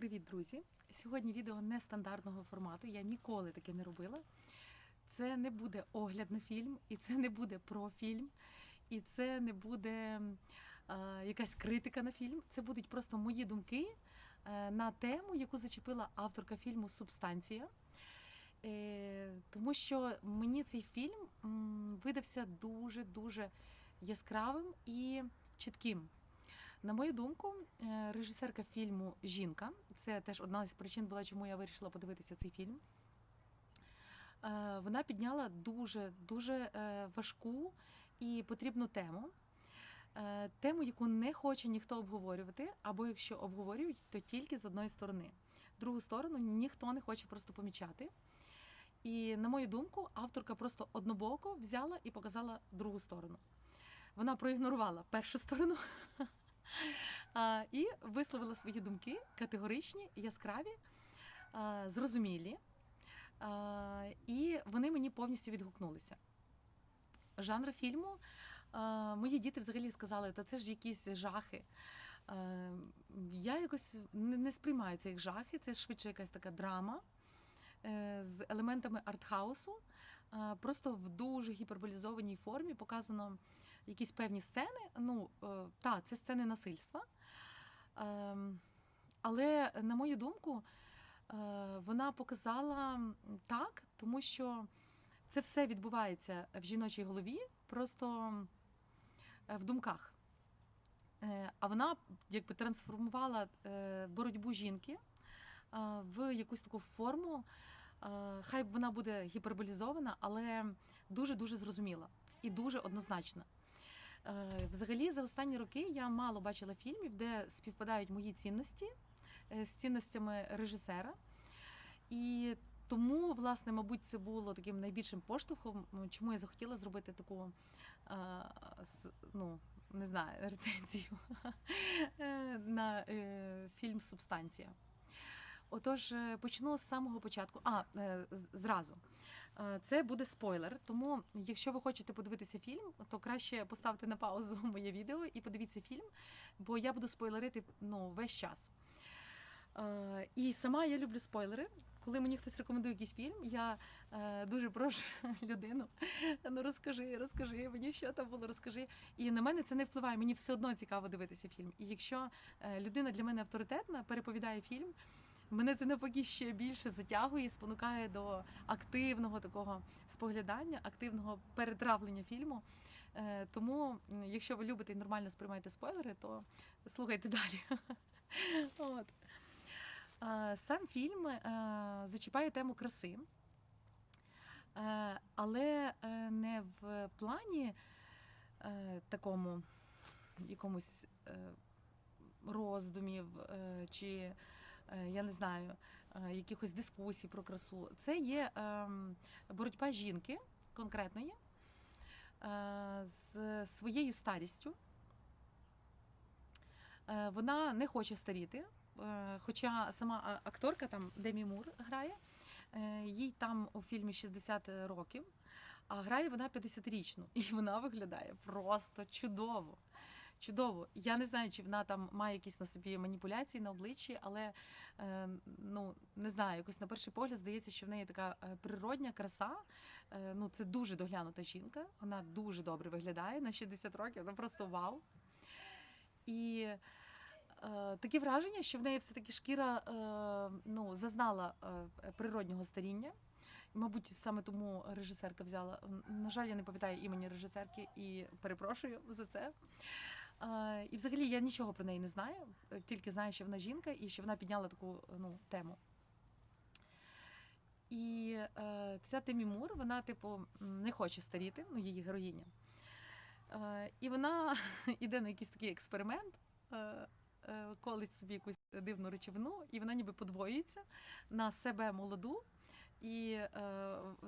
Привіт, друзі! Сьогодні відео нестандартного формату. Я ніколи таке не робила. Це не буде огляд на фільм, і це не буде про фільм, і це не буде е, якась критика на фільм. Це будуть просто мої думки е, на тему, яку зачепила авторка фільму Субстанція. Е, тому що мені цей фільм м, видався дуже-дуже яскравим і чітким. На мою думку, е, режисерка фільму Жінка це теж одна з причин була, чому я вирішила подивитися цей фільм. Е, Вона підняла дуже дуже е, важку і потрібну тему. Тему, яку не хоче ніхто обговорювати, або якщо обговорюють, то тільки з одної сторони. Другу сторону ніхто не хоче просто помічати. І, на мою думку, авторка просто однобоко взяла і показала другу сторону. Вона проігнорувала першу сторону і висловила свої думки категоричні, яскраві, зрозумілі. І вони мені повністю відгукнулися. Жанр фільму. Мої діти взагалі сказали, та це ж якісь жахи. Я якось не сприймаю це як жахи, це швидше якась така драма е, з елементами артхаусу. Просто в дуже гіперболізованій формі показано якісь певні сцени. Ну, е, та, це сцени насильства. Ем, Але, на мою думку, е, вона показала так, тому що це все відбувається в жіночій голові, просто е, в думках. А вона якби трансформувала боротьбу жінки в якусь таку форму. Хай вона буде гіперболізована, але дуже-дуже зрозуміла і дуже однозначна. Е, Взагалі, за останні роки я мало бачила фільмів, де співпадають мої цінності е, з цінностями режисера. І тому, власне, мабуть, це було таким найбільшим поштовхом, чому я захотіла зробити таку, е, ну, не знаю, рецензію на фільм Субстанція. Отож, е, почну з самого початку. А, е, зразу. Е, Це буде спойлер, тому якщо ви хочете подивитися фільм, то краще поставте на паузу моє відео і подивіться фільм, бо я буду спойлерити ну, весь час. І сама я люблю спойлери. Коли мені хтось рекомендує якийсь фільм, я е, дуже прошу людину, ну розкажи, розкажи мені, що там було, розкажи. І на мене це не впливає. Мені все одно цікаво дивитися фільм. І якщо людина для мене авторитетна, переповідає фільм, мене це навпаки ще більше затягує і спонукає до активного такого споглядання, активного перетравлення фільму. Е, Тому, якщо ви любите і нормально сприймаєте спойлери, то слухайте далі. От. Е, Сам фільм е, зачіпає тему краси, але не в плані такому якомусь роздумів чи я не знаю, е, якихось дискусій про красу. Це є ем, боротьба жінки конкретної е, з своєю старістю. Е, Вона не хоче старіти, е, хоча сама акторка там Демі Мур грає, е, їй там у фільмі 60 років, а грає вона 50-річну, і вона виглядає просто чудово. Чудово. Я не знаю, чи вона там має якісь на собі маніпуляції на обличчі, але е, ну не знаю, якось на перший погляд здається, що в неї така е, природня краса. Е, ну, це дуже доглянута жінка. Вона дуже добре виглядає на 60 років. Вона просто вау. І таке враження, що в неї все-таки шкіра ну, зазнала природнього старіння. Мабуть, саме тому режисерка взяла. На жаль, я не пам'ятаю імені режисерки і перепрошую за це. Е, І взагалі я нічого про неї не знаю, е, тільки знаю, що вона жінка і що вона підняла таку ну, тему. І е, ця Темі Мур, вона, типу, не хоче старіти, ну, її героїня. Е, і вона йде на якийсь такий експеримент, е, е, колить собі якусь дивну речовину, і вона ніби подвоюється на себе молоду. І е,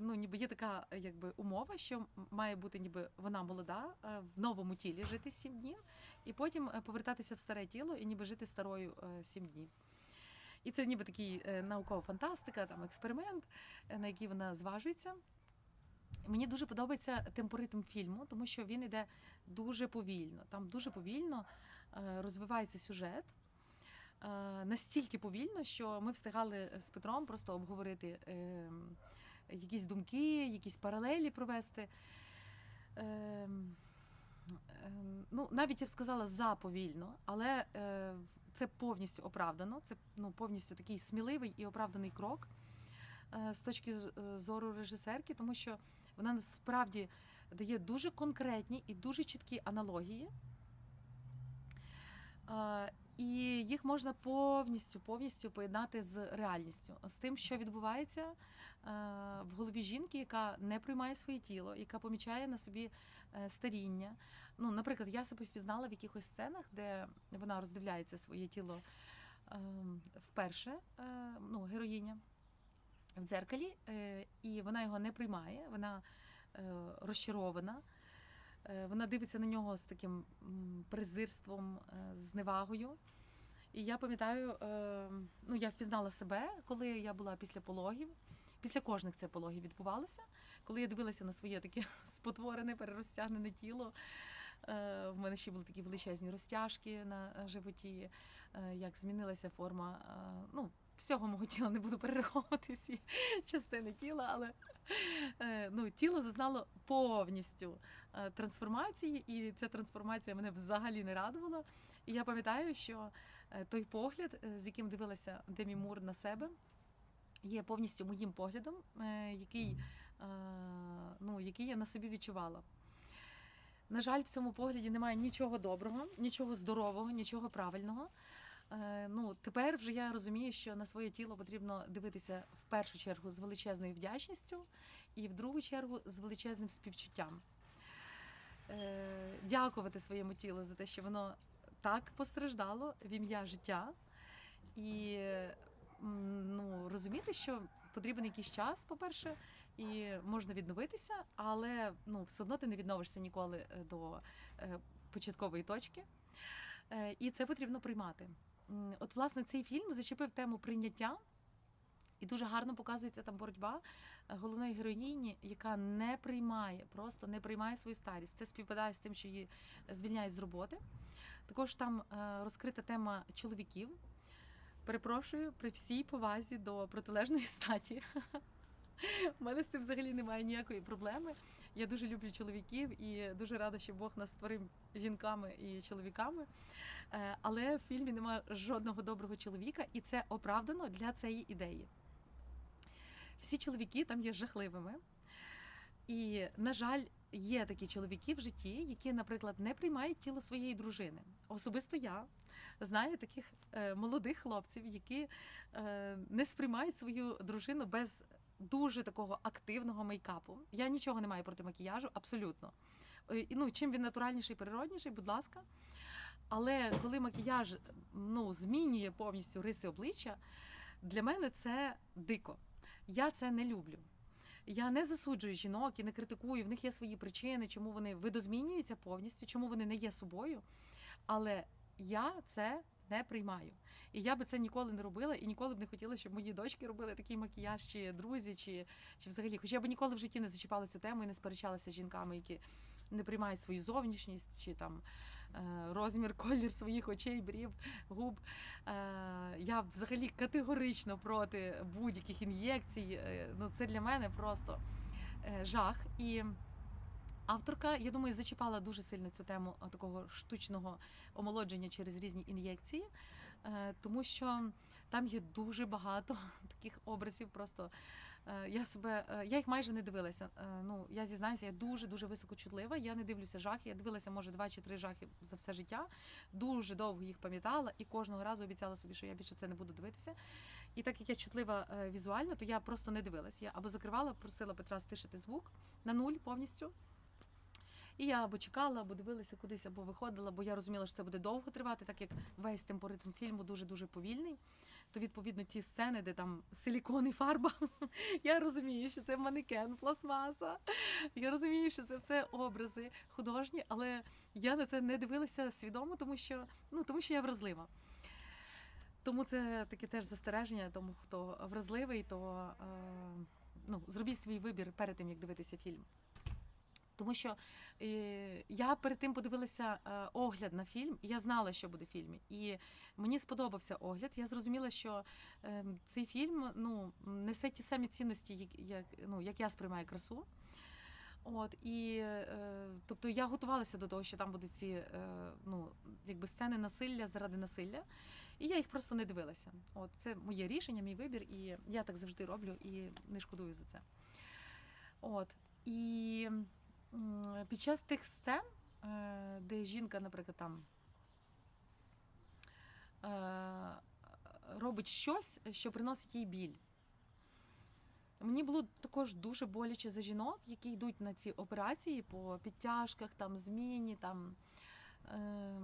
ну, ніби є така якби, умова, що має бути ніби вона молода, е, в новому тілі жити сім днів, і потім е, повертатися в старе тіло і ніби жити старою сім днів. І це ніби такий наукова фантастика, там експеримент, на який вона зважується. Мені дуже подобається темпоритм фільму, тому що він іде дуже повільно. Там дуже повільно розвивається сюжет. Настільки повільно, що ми встигали з Петром просто обговорити е, якісь думки, якісь паралелі провести. Е, е, ну, навіть я б сказала заповільно, але е, це повністю оправдано. Це ну, повністю такий сміливий і оправданий крок е, з точки е, зору режисерки, тому що вона насправді дає дуже конкретні і дуже чіткі аналогії. І їх можна повністю повністю поєднати з реальністю, з тим, що відбувається е, в голові жінки, яка не приймає своє тіло, яка помічає на собі е, старіння. Ну, наприклад, я себе впізнала в якихось сценах, де вона роздивляється своє тіло е, вперше, ну, героїня в дзеркалі, і вона його не приймає, вона розчарована. Е, Вона дивиться на нього з таким презирством, е, зневагою. І я пам'ятаю, е, ну я впізнала себе, коли я була після пологів. Після кожних це пологів відбувалося. Коли я дивилася на своє таке спотворене, перерозтягнене тіло. В мене ще були такі величезні розтяжки на животі, як змінилася форма ну, всього мого тіла, не буду перераховувати всі частини тіла, але ну, тіло зазнало повністю трансформації, і ця трансформація мене взагалі не радувала. І я пам'ятаю, що е, той погляд, е, з яким дивилася Демі Мур на себе, є повністю моїм поглядом, е, який, е, ну, який я на собі відчувала. На жаль, в цьому погляді немає нічого доброго, нічого здорового, нічого правильного. Е, Ну, тепер вже я розумію, що на своє тіло потрібно дивитися в першу чергу з величезною вдячністю, і в другу чергу з величезним співчуттям. Е, Дякувати своєму тілу за те, що воно так постраждало в ім'я життя, і ну, розуміти, що потрібен якийсь час, по-перше, і можна відновитися, але ну, все одно ти не відновишся ніколи е, до е, початкової точки. І це потрібно приймати. От, власне, цей фільм зачепив тему прийняття, і дуже гарно показується там боротьба головної героїні, яка не приймає, просто не приймає свою старість. Це співпадає з тим, що її звільняють з роботи. Також там е, розкрита тема чоловіків. Перепрошую при всій повазі до протилежної статі. У мене з цим взагалі немає ніякої проблеми. Я дуже люблю чоловіків і дуже рада, що Бог нас створив жінками і чоловіками. Е, Але в фільмі немає жодного доброго чоловіка, і це оправдано для цієї ідеї. Всі чоловіки там є жахливими. І, на жаль, є такі чоловіки в житті, які, наприклад, не приймають тіло своєї дружини. Особисто я знаю таких е, молодих хлопців, які е, не сприймають свою дружину без дуже такого активного мейкапу. Я нічого не маю проти макіяжу, абсолютно. Е, Ну, чим він натуральніший, природніший, будь ласка. Але коли макіяж ну, змінює повністю риси обличчя, для мене це дико. Я це не люблю. Я не засуджую жінок і не критикую. В них є свої причини, чому вони видозмінюються повністю, чому вони не є собою. Але я це не приймаю. І я би це ніколи не робила, і ніколи б не хотіла, щоб мої дочки робили такий макіяж, чи друзі, чи, чи взагалі. Хоча я б ніколи в житті не зачіпала цю тему і не сперечалася з жінками, які не приймають свою зовнішність, чи там розмір, колір своїх очей, брів, губ. Е, Я взагалі категорично проти будь-яких ін'єкцій. Е, Ну, це для мене просто е, жах. І авторка, я думаю, зачіпала дуже сильно цю тему е, такого штучного омолодження через різні ін'єкції, е, тому що там є дуже багато таких образів. Просто е, я себе е, я їх майже не дивилася. Е, Ну я зізнаюся, я дуже дуже високочутлива. Я не дивлюся жахи. Я дивилася, може, два чи три жахи за все життя. Дуже довго їх пам'ятала і кожного разу обіцяла собі, що я більше це не буду дивитися. І так як я чутлива е, візуально, то я просто не дивилась. Я або закривала, просила Петра стишити звук на нуль повністю. І я або чекала, або дивилася кудись, або виходила, бо я розуміла, що це буде довго тривати, так як весь темпоритм фільму дуже дуже повільний. То відповідно ті сцени, де там силікон і фарба. Я розумію, що це манекен, пластмаса. Я розумію, що це все образи художні, але я на це не дивилася свідомо, тому що ну тому що я вразлива. Тому це таке теж застереження, тому хто вразливий, то е, ну, зробіть свій вибір перед тим, як дивитися фільм. Тому що е, я перед тим подивилася е, огляд на фільм, і я знала, що буде в фільмі. І мені сподобався огляд. Я зрозуміла, що е, цей фільм ну, несе ті самі цінності, як, ну, як я сприймаю красу. От і е, тобто я готувалася до того, що там будуть ці ну, якби сцени насилля заради насилля, і я їх просто не дивилася. От це моє рішення, мій вибір, і я так завжди роблю і не шкодую за це. От і під час тих сцен, е, де жінка, наприклад, там е, робить щось, що приносить їй біль. Мені було також дуже боляче за жінок, які йдуть на ці операції по підтяжках, там зміні, там е,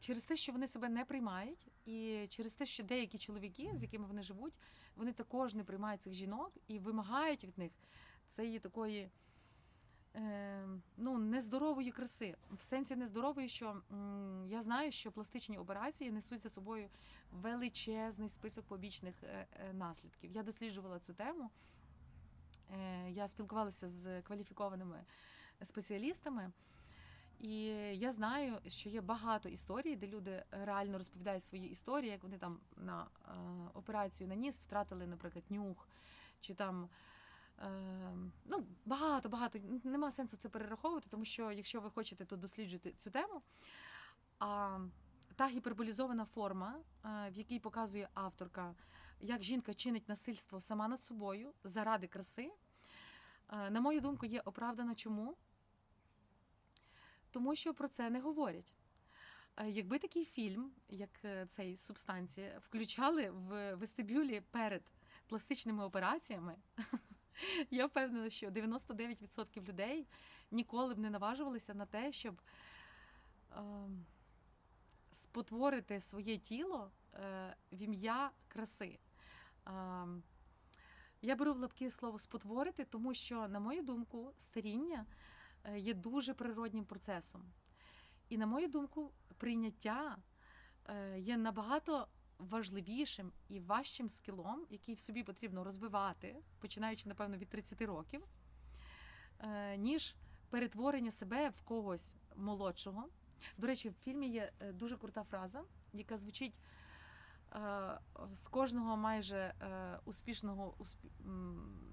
через те, що вони себе не приймають, і через те, що деякі чоловіки, з якими вони живуть, вони також не приймають цих жінок і вимагають від них цієї такої ну, нездорової краси. В сенсі нездорової, що я знаю, що пластичні операції несуть за собою величезний список побічних е, е, наслідків. Я досліджувала цю тему. Е, Я спілкувалася з кваліфікованими спеціалістами, і я знаю, що є багато історій, де люди реально розповідають свої історії, як вони там на операцію на ніс втратили, наприклад, нюх, чи там е, ну, багато, багато. Нема сенсу це перераховувати, тому що якщо ви хочете, то досліджуйте цю тему. А та гіперболізована форма, е, в якій показує авторка, як жінка чинить насильство сама над собою заради краси, е, на мою думку, є оправдана чому? Тому що про це не говорять. Е, Якби такий фільм, як цей субстанція, включали в вестибюлі перед пластичними операціями, я впевнена, що 99% людей ніколи б не наважувалися на те, щоб е, спотворити своє тіло е, в ім'я краси. Е, я беру в лапки слово спотворити, тому що, на мою думку, старіння е, є дуже природнім процесом. І, на мою думку, прийняття е, є набагато важливішим і важчим скілом, який в собі потрібно розвивати, починаючи, напевно, від 30 років, е, ніж перетворення себе в когось молодшого. До речі, в фільмі є е, дуже крута фраза, яка звучить е, з кожного майже успішного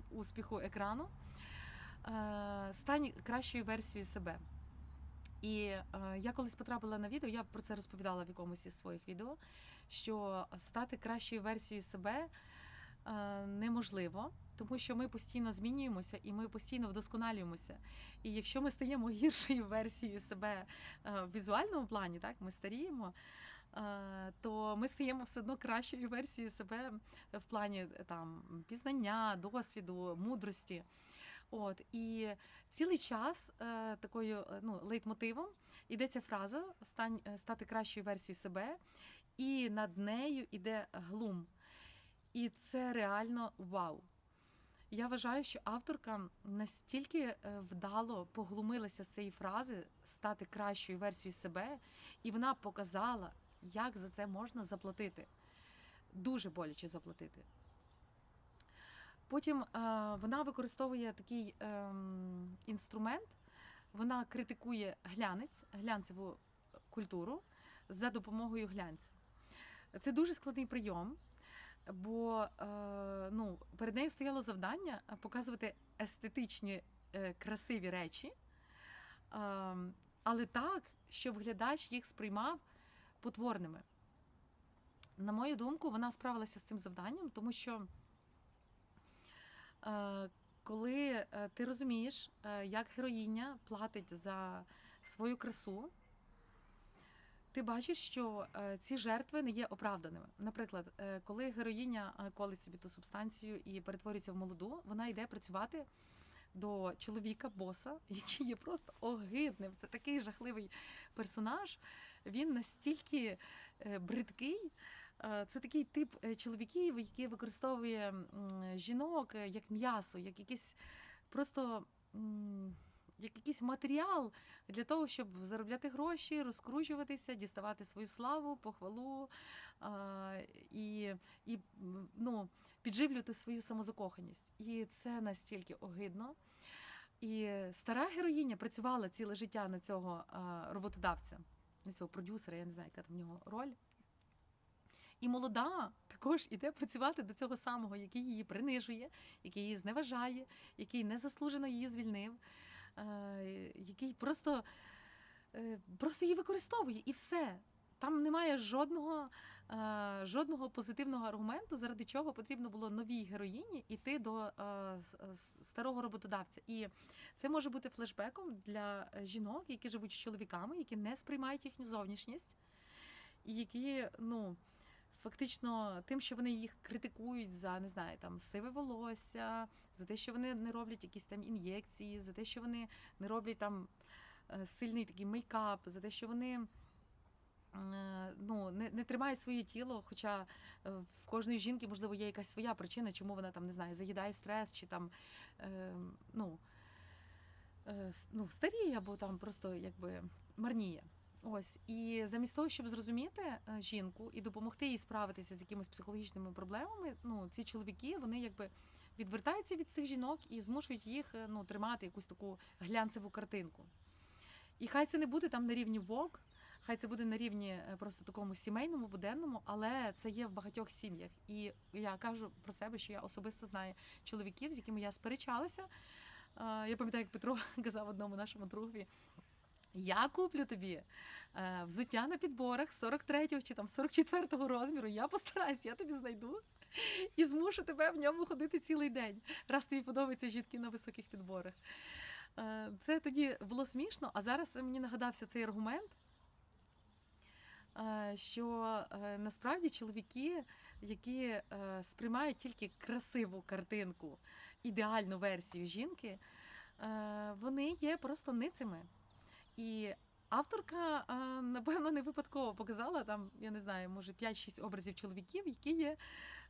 успіху екрану. Стань кращою версією себе. І я колись потрапила на відео, я про це розповідала в якомусь із своїх відео, що стати кращою версією себе е, неможливо, тому що ми постійно змінюємося і ми постійно вдосконалюємося. І якщо ми стаємо гіршою версією себе е, в візуальному плані, так ми старіємо. е, То ми стаємо все одно кращою версією себе в плані там пізнання, досвіду, мудрості. От і цілий час такою ну, лейтмотивом іде ця фраза стань стати кращою версією себе, і над нею іде глум. І це реально вау. Я вважаю, що авторка настільки е, вдало поглумилася з цієї фрази стати кращою версією себе, і вона показала, як за це можна заплатити. Дуже боляче заплатити. Потім е, вона використовує такий ем, інструмент, вона критикує глянець, глянцеву культуру за допомогою глянцю. Це дуже складний прийом, бо е, ну, перед нею стояло завдання показувати естетичні е, красиві речі, е, але так, щоб глядач їх сприймав потворними. На мою думку, вона справилася з цим завданням, тому що е, коли е, ти розумієш, е, як героїня платить за свою красу, ти бачиш, що е, ці жертви не є оправданими. Наприклад, е, коли героїня е, колить собі ту субстанцію і перетворюється в молоду, вона йде працювати до чоловіка, боса, який є просто огидним. Це такий жахливий персонаж. Він настільки бридкий. Це такий тип чоловіків, який використовує жінок як м'ясо, як якийсь просто як якийсь матеріал для того, щоб заробляти гроші, розкручуватися, діставати свою славу, похвалу е, і, і ну, підживлювати свою самозакоханість. І це настільки огидно. І стара героїня працювала ціле життя на цього а, роботодавця, на цього продюсера, я не знаю, яка там в нього роль. І молода також іде працювати до цього самого, який її принижує, який її зневажає, який незаслужено її звільнив, який просто, е, просто її використовує і все. Там немає жодного, е, жодного позитивного аргументу, заради чого потрібно було новій героїні йти до е, старого роботодавця. І це може бути флешбеком для жінок, які живуть з чоловіками, які не сприймають їхню зовнішність, і які, ну. Фактично, тим, що вони їх критикують за не знаю, там сиве волосся, за те, що вони не роблять якісь там ін'єкції, за те, що вони не роблять там е, сильний такий мейкап, за те, що вони е, ну, не, не тримають своє тіло. Хоча е, в кожної жінки, можливо, є якась своя причина, чому вона там не знаю, заїдає стрес чи там ну, ну, старіє або там просто якби марніє. Ось і замість того, щоб зрозуміти е, жінку і допомогти їй справитися з якимись психологічними проблемами, ну ці чоловіки вони якби відвертаються від цих жінок і змушують їх е, ну тримати якусь таку глянцеву картинку. І хай це не буде там на рівні вок, хай це буде на рівні е, просто такому сімейному, буденному, але це є в багатьох сім'ях. І я кажу про себе, що я особисто знаю чоловіків, з якими я сперечалася. Я пам'ятаю, як Петро казав одному нашому другові. Я куплю тобі е, взуття на підборах 43-го чи там 44-го розміру. Я постараюсь, я тобі знайду і змушу тебе в ньому ходити цілий день, раз тобі подобаються жінки на високих підборах. Е, Це тоді було смішно, а зараз мені нагадався цей аргумент, е, що насправді чоловіки, які сприймають тільки красиву картинку, ідеальну версію жінки, вони є просто ницими. І авторка, е, напевно, не випадково показала там, я не знаю, може 5-6 образів чоловіків, які є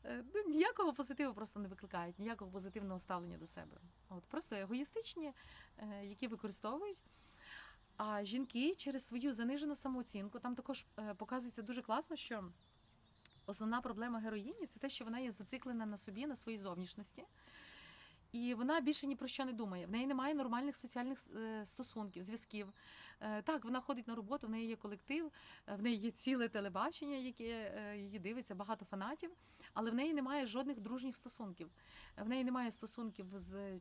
е, ну, ніякого позитиву просто не викликають, ніякого позитивного ставлення до себе. От просто егоїстичні, е, які використовують. А жінки через свою занижену самооцінку там також показується дуже класно, що основна проблема героїні це те, що вона є зациклена на собі, на своїй зовнішності. І вона більше ні про що не думає. В неї немає нормальних соціальних е, стосунків, зв'язків. Е, Так, вона ходить на роботу, в неї є колектив, е, в неї є ціле телебачення, яке її дивиться, багато фанатів, але в неї немає жодних дружніх стосунків. В неї немає стосунків з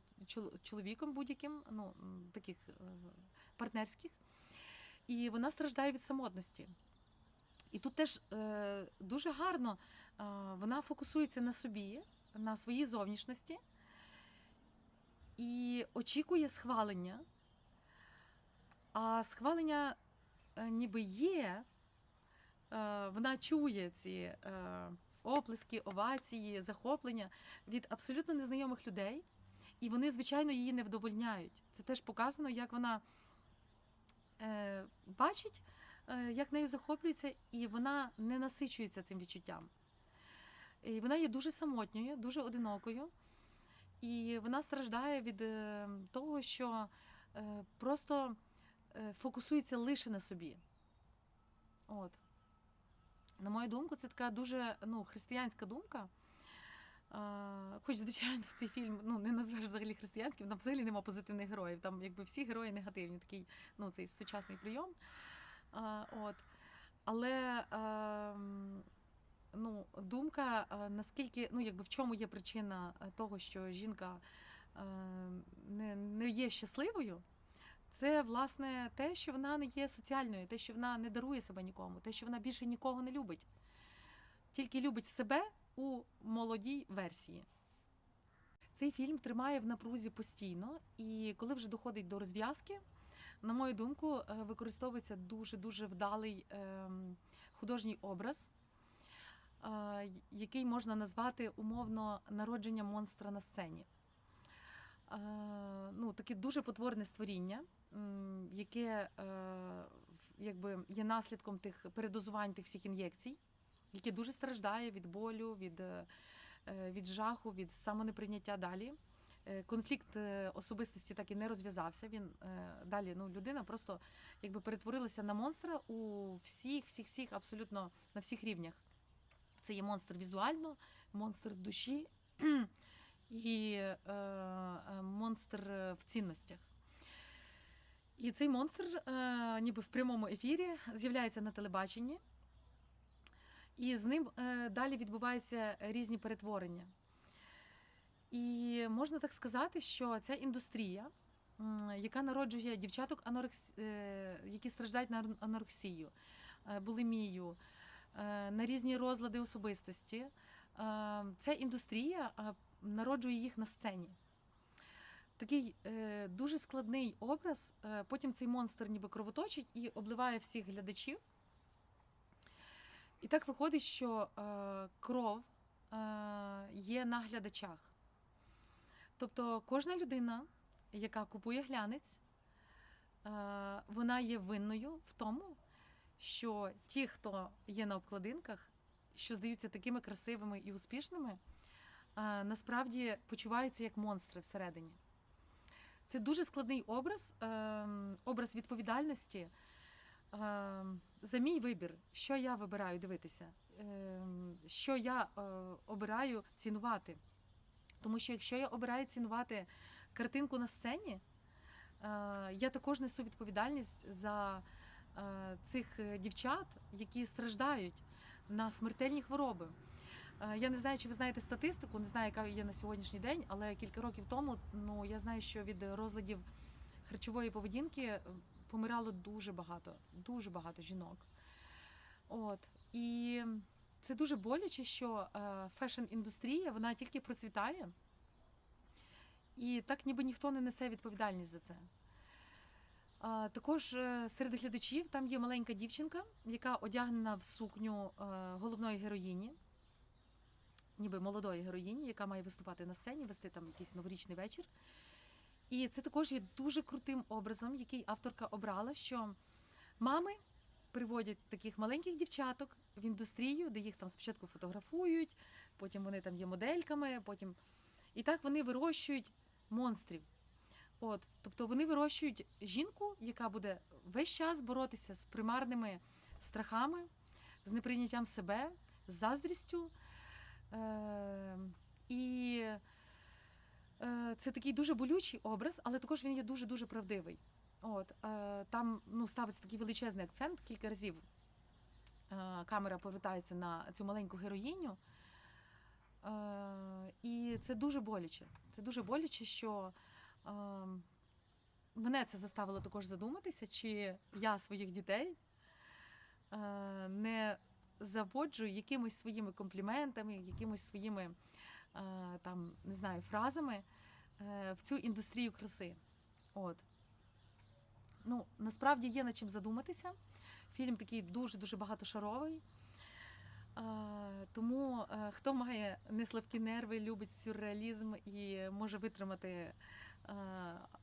чоловіком будь-яким, ну таких партнерських. І вона страждає від самотності. І тут теж дуже гарно вона фокусується на собі, на своїй зовнішності і очікує схвалення. А схвалення е, ніби є, е, вона чує ці е, оплески, овації, захоплення від абсолютно незнайомих людей, і вони, звичайно, її не вдовольняють. Це теж показано, як вона бачить, як нею захоплюється, і вона не насичується цим відчуттям. І вона є дуже самотньою, дуже одинокою. І вона страждає від е, того, що е, просто е, фокусується лише на собі. От. На мою думку, це така дуже ну, християнська думка. Хоч, звичайно, цей фільм ну, не назвеш взагалі християнським, там взагалі нема позитивних героїв. Там якби всі герої негативні, такий ну, цей сучасний прийом. От. Але а, м, ну, думка, наскільки, ну, якби в чому є причина е, того, що жінка е, не, не є щасливою, це власне те, що вона не є соціальною, те, що вона не дарує себе нікому, те, що вона більше нікого не любить, тільки любить себе у молодій версії. Цей фільм тримає в напрузі постійно, і коли вже доходить до розв'язки, на мою думку, е, використовується дуже дуже вдалий ем, художній образ, е, який можна назвати умовно народження монстра на сцені. Ну, таке дуже потворне створіння, яке е, якби є наслідком тих передозувань тих всіх ін'єкцій, яке дуже страждає від болю, від, е, від жаху, від самонеприйняття далі. Е, Конфлікт особистості так і не розв'язався. Він далі ну, людина просто якби перетворилася на монстра у всіх, всіх, всіх, абсолютно на всіх рівнях. Це є монстр візуально, монстр душі. і е, е, монстр в цінностях. І цей монстр, е, ніби в прямому ефірі, з'являється на телебаченні, і з ним е, далі відбуваються різні перетворення. І можна так сказати, що ця індустрія, яка народжує дівчаток, анорекс... е, які страждають на анорексію, е, булімію, е, на різні розлади особистості, е, ця індустрія е, народжує їх на сцені. Такий е, дуже складний образ. Е, потім цей монстр ніби кровоточить і обливає всіх глядачів. І так виходить, що е, кров е, є на глядачах. Тобто кожна людина, яка купує глянець, е, вона є винною в тому, що ті, хто є на обкладинках, що здаються такими красивими і успішними, е, насправді почуваються як монстри всередині. Це дуже складний образ, е, образ відповідальності е, за мій вибір, що я вибираю дивитися, е, що я е, обираю цінувати. Тому що якщо я обираю цінувати картинку на сцені, е, я також несу відповідальність за цих е, дівчат, які страждають на смертельні хвороби. Е, Я не знаю, чи ви знаєте статистику, не знаю, яка є на сьогоднішній день, але кілька років тому ну, я знаю, що від розладів харчової поведінки е, помирало дуже багато, дуже багато жінок. От. І це дуже боляче, що фешн-індустрія вона тільки процвітає, і так ніби ніхто не несе відповідальність за це. Також е, серед глядачів там є маленька дівчинка, яка одягнена в сукню е, головної героїні, ніби молодої героїні, яка має виступати на сцені, вести там якийсь новорічний вечір. І це також є дуже крутим образом, який авторка обрала, що мами приводять таких маленьких дівчаток в індустрію, де їх там спочатку фотографують, потім вони там є модельками, потім. І так вони вирощують монстрів. От, тобто вони вирощують жінку, яка буде весь час боротися з примарними страхами, з неприйняттям себе, з заздрістю. Е- і е- це такий дуже болючий образ, але також він є дуже-дуже правдивий. От, е- там ну, ставиться такий величезний акцент кілька разів. Е- камера повертається на цю маленьку героїню. Е- і це дуже боляче. Це дуже боляче, що мене це заставило також задуматися, чи я своїх дітей е, не заводжу якимось своїми компліментами, якимось своїми е, там, не знаю, фразами е, в цю індустрію краси. От. Ну, насправді є над чим задуматися. Фільм такий дуже-дуже багатошаровий. Тому хто має неслабкі нерви, любить сюрреалізм і може витримати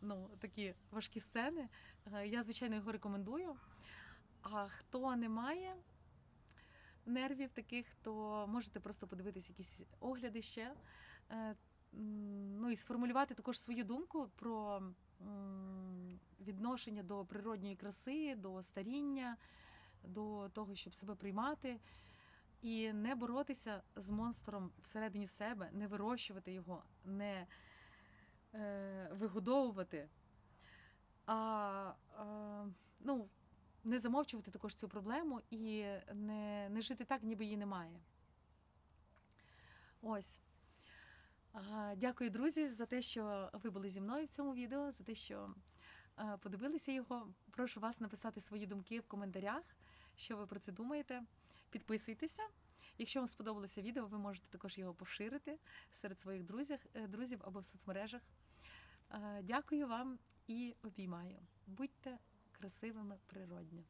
ну, такі важкі сцени, е, я, звичайно, його рекомендую. А хто не має нервів таких, то можете просто подивитися якісь огляди ще. Е, Ну і сформулювати також свою думку про відношення до природньої краси, до старіння, до того, щоб себе приймати. І не боротися з монстром всередині себе, не вирощувати його, не е, вигодовувати, а е, ну, не замовчувати також цю проблему і не, не жити так, ніби її немає. Ось. Дякую, друзі, за те, що ви були зі мною в цьому відео, за те, що е, подивилися його. Прошу вас написати свої думки в коментарях, що ви про це думаєте. Підписуйтеся. Якщо вам сподобалося відео, ви можете також його поширити серед своїх друзів, е, друзів або в соцмережах. Е, Дякую вам і обіймаю. Будьте красивими природньо.